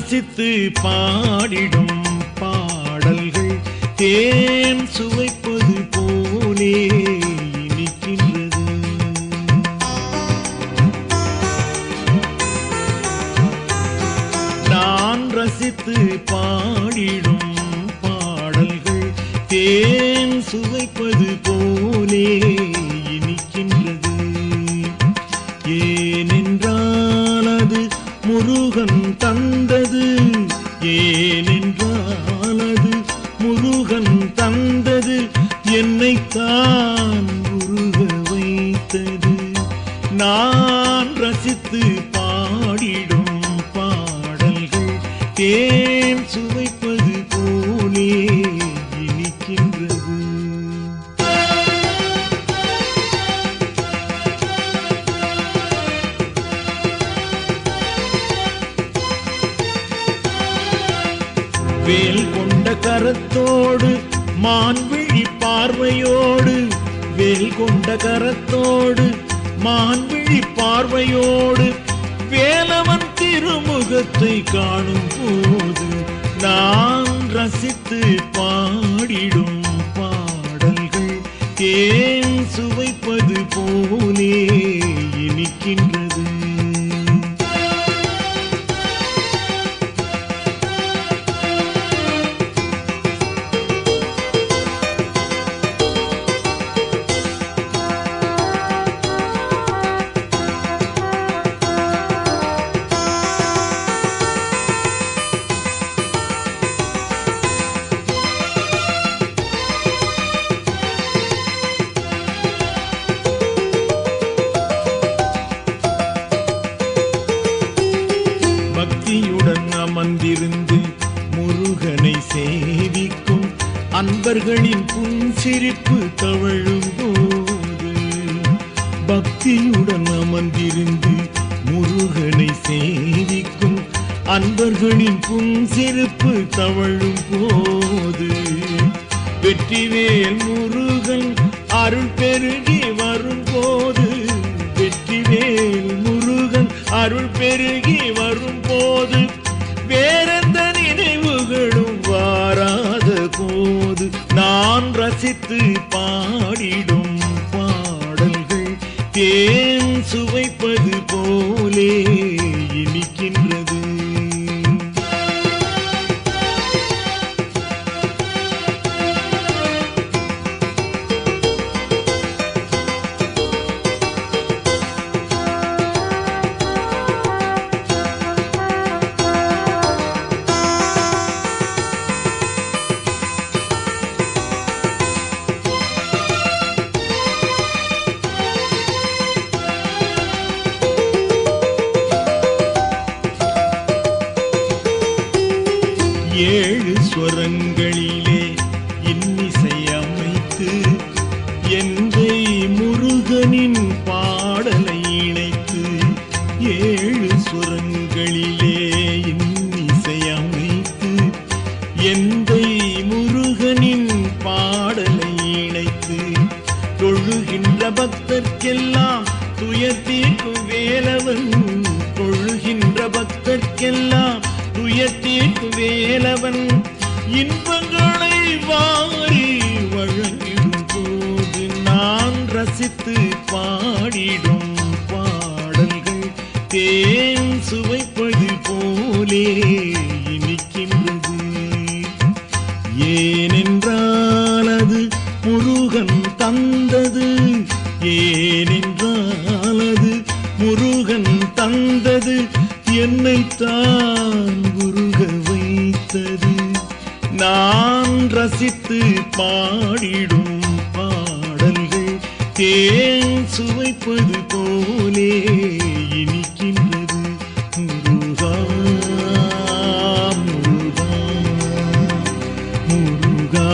ரசித்து பாடிடும் பாடல்கள் தேன் சுவைப்பது போலே இனிக்கின்றது. நான் ரசித்து பாடிடும் பாடல்கள் தேன் சுவைப்பது போலே பாடிடும் பாடல்கள். தேன் சுவைப்பது போலே இனிக்கின்றது. வேல் கொண்ட கரத்தோடு மான்விழி பார்வையோடு. வேல் கொண்ட கரத்தோடு மான்விழி பார்வையோடு திருமுகத்தை காணும் போது நான் ரசித்து பாடிடும் பாடல்கள் தேன் சுவைப்பது போலே இனிக்கின்ற பக்தியுடன் அமர்ந்திருந்து முருகனை சேவிக்கும் அன்பர்களின் புன்சிரிப்பு தவழும் போது பக்தியுடன் அமர்ந்திருந்து முருகனை சேவிக்கும் அன்பர்களின் புன்சிரிப்பு தவழும் போது வெற்றிவேல் முருகன் அருள் பெருகி வரும் போது அருள் பெருகி வரும் போது வேறெந்த நினைவுகளும் வாராத போது நான் ரசித்து பாடிடும் பாடல்கள் தேன் சுவைப்பது போலே. ஏழு ஸ்வரங்களிலே இன்னிசை அமைத்து எந்தை முருகனின் பாடலை இணைத்து ஏழு ஸ்வரங்களிலே இன்னிசை அமைத்து எந்தை முருகனின் பாடலை இணைத்து தொழுகின்ற பக்தர்க்கெல்லாம் துயர் தீர்க்கும் வேலவன். தொழுகின்ற பக்தர்க்கெல்லாம் துயர் வேலவன் இன்பங்களை வாரி வழங்கிடும் போது நான் ரசித்து பாடிடும் பாடல்கள் தேன் சுவைப்பது போலே இனிக்கின்றது. ஏனென்றால் அது முருகன் தந்தது. ஏனென்றால் அது முருகன் தந்தது. என்னைத்தான் நான் ரசித்து பாடிடும் பாடல்கள் தேன் சுவைப்பது போலே இனிக்கின்றது. முருகா முருகா முருகா